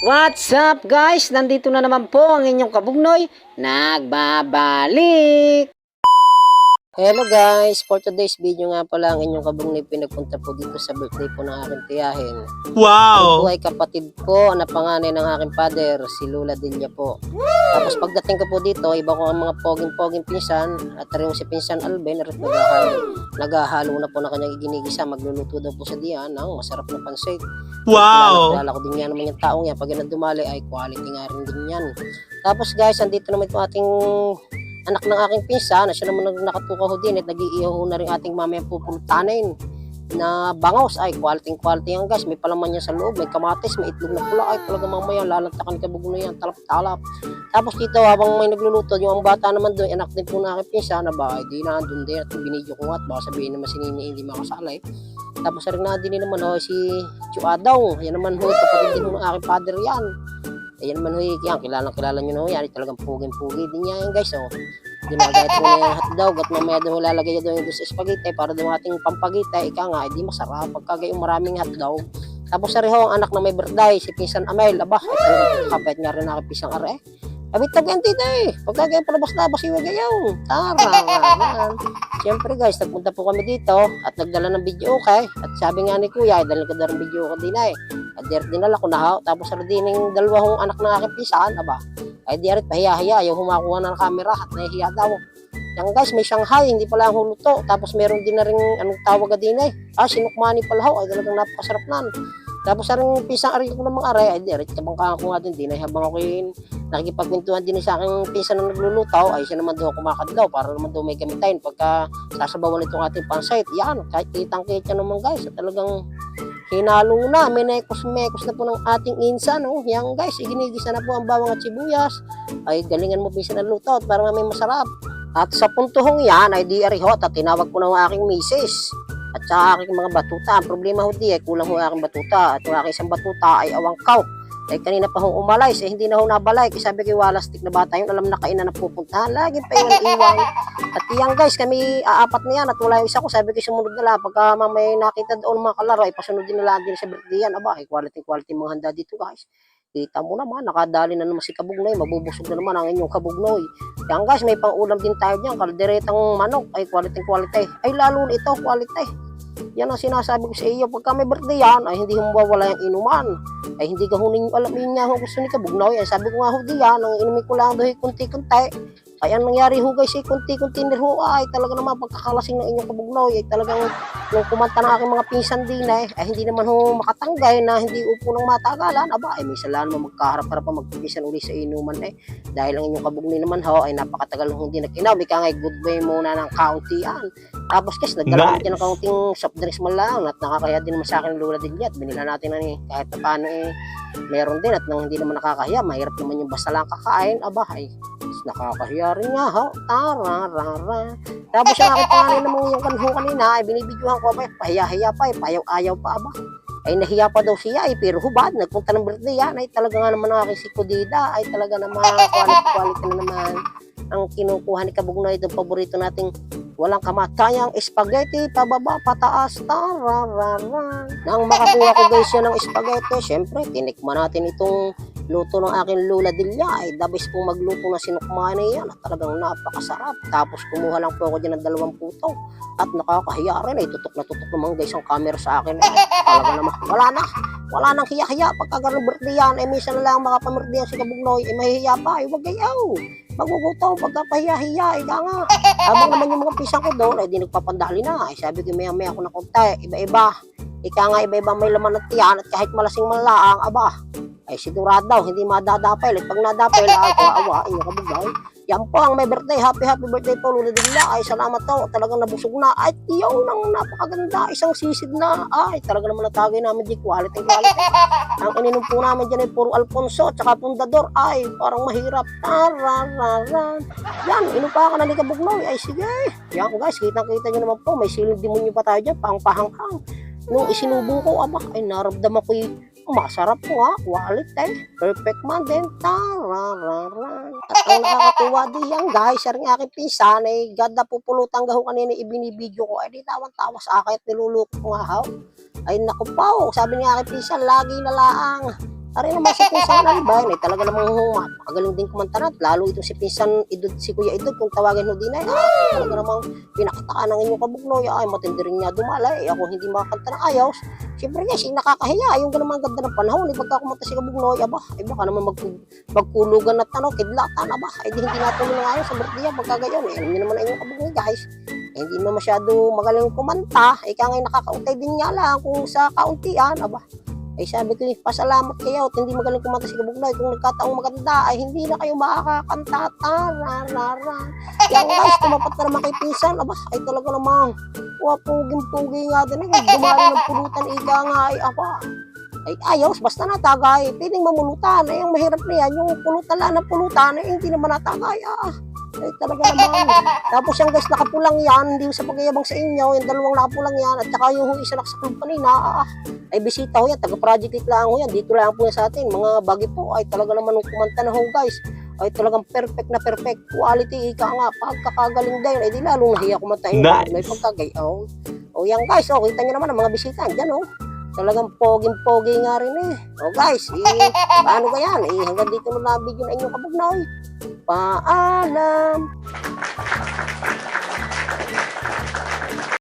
What's up guys? Nandito na naman po ang inyong kabugnoy. Nagbabalik! Hello guys! For today's video nga pala ang inyong kabugnoy pinagpunta po dito sa birthday po ng aking tiyahin. Wow! po ay kapatid po na panganay ng aking father, si Lula Delia po. Tapos pagdating ko po dito, iba ko ang mga poging-poging pinsan at rin si pinsan Alben at naghahalo, naghahalo na po na kanyang ginigisa. Magluluto daw po sa diyan ng masarap na pansit. Wow! Kilala ko din yan naman yung taong yan. Pag yan dumali ay quality nga rin din yan. Tapos guys, andito naman itong ating anak ng aking pinsa na siya naman nakatuka ho din at nag-iihaw ho na rin ating mamaya pupulutanin. Na bangos ay quality quality yan guys may palaman yan sa loob may kamatis may itlog na pula. Ay talaga mamaya lalantakan ka bugno yan talap talap tapos dito habang may nagluluto yung ang bata naman doon anak din po na aking pinsa na ba ay di na andun din at binidyo ko nga at baka sabihin naman si hindi makasalay. Tapos rin na din naman ho si Chuadaw. Yan naman ho, kapatid din ng aking father yan. Ayan naman ho, yan, kilalang kilala nyo na ho yan. Talagang puging-pugi din yan guys. Oh. Ginagayat na yung hotdog at mamaya doon lalagay doon yung sa spaghetti para doon ating pampagita. Ika nga, hindi masarap pagka yung maraming hotdog. Tapos sa ho, ang anak na may birthday, si Pinsan Amel. Aba, ay talagang kapit nga rin aking pisang are. Abit na ganti eh. Pagka ganyan palabas-labas yung gayaw. Tara, man. Siyempre guys, nagpunta po kami dito at nagdala ng video okay. At sabi nga ni Kuya, ay dala daw ng video ko din ay. At di dinala ko na. Tapos sa din yung dalawang anak ng aking pisan, aba. Ay di rin pahiya-hiya, yung humakuha na ng camera at nahihiya daw. Yan guys, may Shanghai, hindi pala ang huluto. Tapos meron din na rin, anong tawag din ay. Ah, sinukmani pala ho, ay talagang napakasarap nan. Tapos sa rin pisang ari ko namang aray, ay di rin, tabang ko nga din din ay habang ako yung nakikipagkwentuhan din sa aking pinsan na nagluluto, ay siya naman daw kumakadlaw para naman daw may gamitain pagka sasabawan itong ating pansite. Yan, kahit kitang kita naman guys, at talagang hinalo na, may mekos-mekos na po ng ating insan. Oh. Yan guys, iginigisa na po ang bawang at sibuyas. Ay galingan mo pinsan na luto at para may masarap. At sa puntohong yan ay di arihot at tinawag ko ang aking misis. Sa aking mga batuta, ang problema ho di ay kulang ho aking batuta. At ang aking isang batuta ay awangkaw. Eh kanina pa hong umalay, eh hindi na ho nabalay. Kasi sabi ko walastik na bata yun, alam na kainan na pupuntahan. Lagi pa iwan-iwan. At iyan guys, kami aapat na yan at wala yung isa ko. Sabi ko sumunod na lang. Pagka mamay nakita doon mga kalaro, ay pasunod din na lang din sa birthday yan. Aba, ay quality quality mga handa dito guys. Kita mo naman, nakadali na naman si Kabugnoy. Mabubusog na naman ang inyong Kabugnoy. Yan guys, may pang-ulam din tayo dyan. Kalderetang manok, ay quality quality. Ay lalo ito, quality. Yan ang sinasabi ko sa iyo. Pagka may birthday yan, ay hindi mawawala yung inuman. Ay hindi ka huning alam yun nga ho gusto ni Kabugnoy. Ay sabi ko nga ho di yan, ang inumin ko lang doon kunti-kunti. Ay ang nangyari ho guys, ay kunti-kunti ni ho ay talaga naman pagkakalasing ng inyong Kabugnoy. Ay talagang nung kumanta ng aking mga pinsan din ay, ay hindi naman ho makatanggay na hindi upo ng matagalan. Aba, ay minsan lang naman magkaharap-harap pa magpipisan uli sa inuman eh. Dahil ang inyong Kabugnoy naman ho ay napakatagal nung hindi nagkinaw. Ika nga goodbye muna ng kauntian. Tapos guys, nagdala Nice. ng kaunting soft drinks man lang at nakakaya din naman sa akin lula din yan. Binila natin na eh, kahit na paano eh, meron din at nang hindi naman nakakahiya, mahirap naman yung basta lang kakain, aba ay, nakakahiya rin nga ho, tararara. Tapos yung aking panganay naman yung kanho kanina, ay binibidyohan ko pa, pahiya-hiya pa, eh, payaw-ayaw pa aba. Ay nahiya pa daw siya, ay pero hubad, nagpunta ng birthday yan, ay talaga nga naman ang aking si Kudida, ay talaga naman quality quality na naman ang kinukuha ni Kabugnoy, itong paborito nating walang kamatayang spaghetti, pababa, pataas, tararara. Nang makakuha ko guys yan ng spaghetti, syempre, tinikman natin itong luto ng aking Lula Dilla. Ay, dabis po magluto na sinukmani yan. At talagang napakasarap. Tapos kumuha lang po ako dyan ng dalawang puto. At nakakahiya rin. Ay, tutok na tutok naman guys ang camera sa akin. Ay, talaga naman. Wala na. Wala nang hiya-hiya. Pagka ganun birthday yan, ay minsan lang makapambirthday yan si Kabugnoy. Ay, mahihiya pa. Ay, wag gayaw. Magugutom pagka pahiya-hiya. Ay, nga. Habang naman yung mga pisang ko doon, ay di nagpapandali na. Ay, sabi ko, maya-maya ako na konti. Iba-iba. Ika nga, iba-iba may laman ng tiyan at kahit malasing man laang, aba, ay sigurado, hindi madadapel. At pag nadapel, ay kaawain yung kabugay. Yan po ang may birthday. Happy, happy birthday po, Lula Dilla. Ay, salamat to. Talagang nabusog na. Ay, yun ang napakaganda. Isang sisid na. Ay, talaga naman natagay namin di quality, quality. ang ininom po namin dyan ay puro Alfonso at saka Pundador. Ay, parang mahirap. Tarararan. Yan, inom pa ka na ni Kabugnoy. Ay, sige. Yan guys, kitang-kita nyo naman po. May silid demonyo pa tayo dyan. Pang-pahanghang. Nung isinubo ko, aba, ay naramdaman ko yung masarap po ha, quality, perfect man din, tarararan. At ang nakakatuwa di yan guys, ang aking pinsan ay ganda pupulutan gaho kanina ibinibidyo ko, ay di tawan-tawa sa akin at niluluko ko nga ha. Ay naku po, sabi ni aking pinsan, lagi na laang, Ari naman si Pinsan Alban, eh, talaga namang magaling din kumanta na. Lalo itong si Pinsan Idod, si Kuya Idod, kung tawagin mo din ay, ah, talaga namang pinakataka ng inyong kabugnoy. Ay, matindi rin niya dumalay. Eh, ako hindi makakanta ng ayos. Siyempre guys, yung nakakahiya. Yung ganun ang ganda ng panahon. Eh, pagka kumanta si kabugnoy, aba, ay baka naman mag, magkulugan at ano, kidlatan, aba. Ay, di hindi natuloy ng ayos sa birthday pagka gayon. Eh, alam niyo naman ang inyong kabugnoy guys. Eh, hindi naman masyado magaling kumanta. Eh, kaya ngayon nakakautay din niya lang kung sa kauntian, aba. Eh sabi ko, pasalamat kayo at hindi magaling kumanta si Kabugnay. Kung nagkataong maganda, ay hindi na kayo makakanta. Tararara. Yan guys, tumapat na naman kay Pinsan. Aba, ay talaga namang, wa puging-pugi nga din. Eh. Dumali ng pulutan, ika nga, ay aba. Ay ayos, basta natagay. Pwedeng mamulutan. Ay, ang mahirap na yan, yung pulutan lang na pulutan, ay hindi naman natagay. Ah, ay talaga naman. Tapos yung guys, nakapulang yan, hindi sa pagyayabang sa inyo, yung dalawang nakapulang yan, at saka yung isa na sa club kanina, ah, ay bisita ho yan, taga-project it lang ho yan, dito lang po yan sa atin, mga bagi po, ay talaga naman nung kumanta na ho guys, ay talagang perfect na perfect. Quality, ika nga, pagkakagaling din, ay di lalong nahiya kumanta. Yun, Nice. may pagkagay, oh. O yan guys, oh, kita nyo naman ang mga bisita, dyan oh. Talagang poging-pogi nga rin eh. O guys, eh, paano ba yan? Eh, hanggang dito na na video na inyong kabugnaw. Paalam!